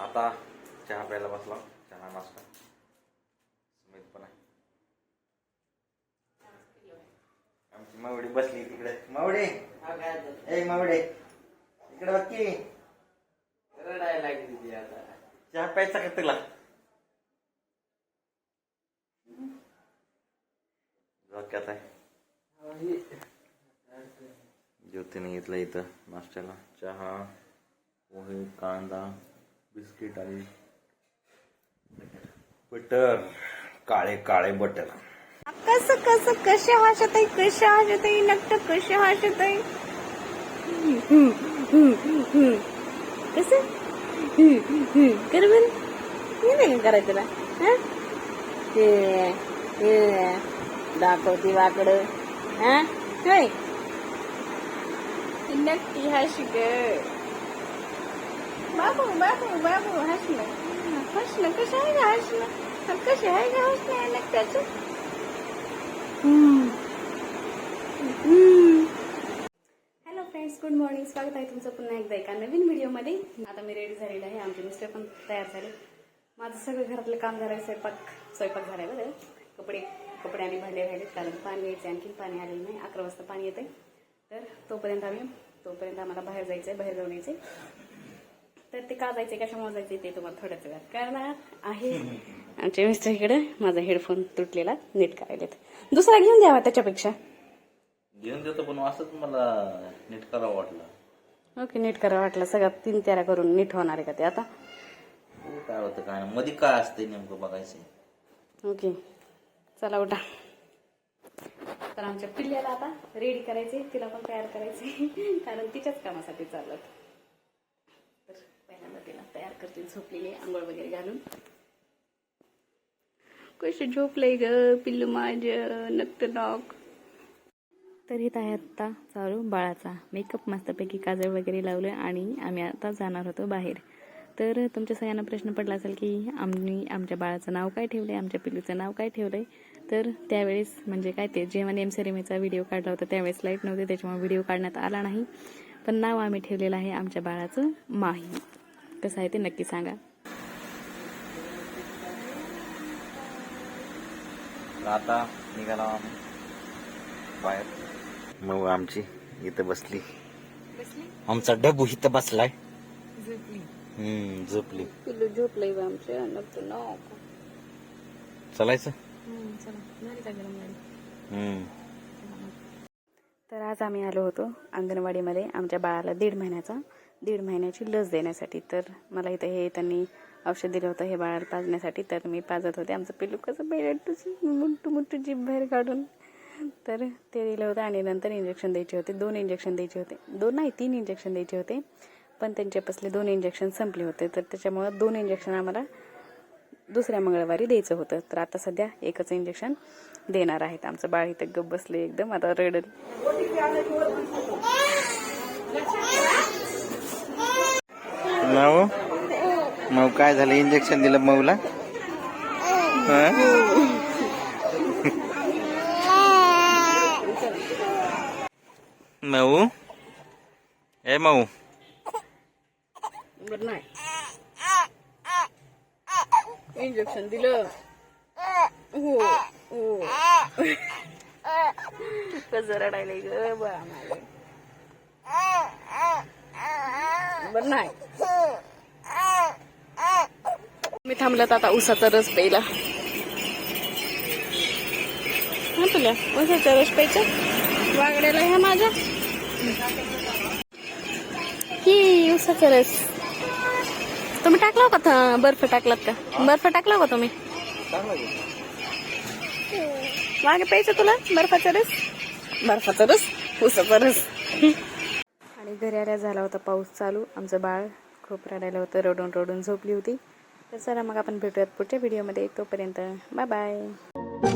आता चहा प्यायला बसला. चहा नाश्ता. सुमित पण आहे. आमची मावडी बसली तिकडे. मावडे! ए मावडे! इकडे बघ रडायला लागली ती आता. चहा प्यायचा का तुला? डोक्यात आहे. ज्योतीने घेतलं इथं नाश्त्याला. चहा पोहे कांदा. बिस्किट आणि बटर काळे काळे बटर. कस कस कसे हसत आहे कसे हसत आहे नक्ट कसे हसत आहे? कस? कर बरं. हे नाही करायचं तुला हं? ते दाखवते वाकडं हा? नक्की हा ग. बाबू बाबू बाबू हसलं. हसलं कसं आहे का हसलं? कसं आहे का हसलं नक्काचं हॅलो फ्रेंड्स गुड मॉर्निंग स्वागत आहे तुमचं पुन्हा एकदा एका नवीन व्हिडिओमध्ये. आता मी रेडी झालेलं आहे. आमचे मिस्टर पण तयार झाले. माझं सगळं घरातलं काम झालं स्वयंपाक स्वयंपाक झालाय बरं. कपडे कपडे आणि भांडे राहिले कारण पाणी यायचे आणखीन पाणी आलेलं नाही. अकरा वाजता पाणी येते तर तोपर्यंत आम्ही तोपर्यंत आम्हाला बाहेर जायचं आहे बाहेर जाऊन यायचं तर ते का जायचे कशामुळे जायचे ते तुम्हाला थोड्याच वेळात कळणार आहे. आमच्या मिस्टर इकडे माझा हेडफोन तुटलेला नीट करायलेत दुसरा घेऊन द्यावा त्याच्यापेक्षा. घेऊन देतो पण असंच मला नीट करावं वाटलं. ओके नीट करा वाटलं. सगळं तीन तेरा करून नीट होणार आहे का ते आता? हो, काय होतं काय मध्ये काय असते नेमकं बघायचं ओके चला उठा. तर आमच्या पिल्ल्याला आता रेडी करायचे तिला पण तयार करायचे कारण तिच्याच कामासाठी चाललं तर पहिल्यांदा तिला तयार करते झोपलेली आंघोळ वगैरे घालून. कशी झोपलंय ग? पिल्लू माझं नक्त नॉक तर इथं आहे आत्ता चालू बाळाचा. मेकअप मस्तपैकी काजळ वगैरे लावलं आणि आम्ही आता जाणार होतो बाहेर. तर तुमच्या सगळ्यांना प्रश्न पडला असेल की आम्ही आमच्या बाळाचं नाव काय ठेवलंय? आमच्या पिल्लूचं नाव काय ठेवलंय? तर त्यावेळेस म्हणजे काय ते जेव्हा नेम सेरेमीचा व्हिडिओ काढला होता त्यावेळेस लाइट नव्हते त्याच्यामुळे व्हिडिओ काढण्यात आला नाही. पण नाव आम्ही ठेवलेलं आहे आमच्या बाळाचं माही. कसं आहे ते नक्की सांगा. आता निघाला बाहेर. मग आमची इथं बसली. आमचा डबू इथं बसलाय. हम्म झोपली. पिल्लू झोपलंय बा आमचं नक्की नॉक चालायचं? तर आज आम्ही आलो होतो अंगणवाडीमध्ये आमच्या बाळाला दीड महिन्याचा. दीड महिन्याची लस देण्यासाठी. तर मला इथं हे त्यांनी औषध दिलं होतं हे बाळाला पाजण्यासाठी. तर मी पाजत होते. आमचं पिल्लू कसं बेडटूच मुंटू मुंटू जीभ बाहेर काढून. तर ते दिलं होतं आणि नंतर इंजेक्शन द्यायचे होते. दोन इंजेक्शन द्यायचे होते. दोन नाही तीन इंजेक्शन द्यायचे होते. पण त्यांच्यापासले दोन इंजेक्शन संपले होते. तर त्याच्यामुळं दोन इंजेक्शन आम्हाला दुसऱ्या मंगळवारी द्यायचं होतं. तर आता सध्या एकच इंजेक्शन देणार आहेत. आमचं बाळ इथं गप बसले एकदम. आता रडल. नाव? मग काय झालं? इंजेक्शन दिलं मऊला? मऊ? ए मऊ. नाही इंजेक्शन दिलं. हो हो. रडायला ग बा बर नाही मी थांबल्यात आता उसाचा रस प्यायला. हा तुला उसाचा रस प्यायचा? वागड्याला ह्या माझ्या. ही उसाचा रस. तुम्ही टाकला का? था- बर्फ टाकलात का? बर्फ टाकला का तुम्ही? मागे प्यायचं तुला बर्फाचा रस? बर्फाचा रस उसाचा रस. आणि घरी आल्या झाला होता पाऊस चालू. आमचं बाळ खूप रडायला होतं रडून रडून झोपली होती. तर चला मग आपण भेटूयात पुढच्या व्हिडिओमध्ये तोपर्यंत बाय बाय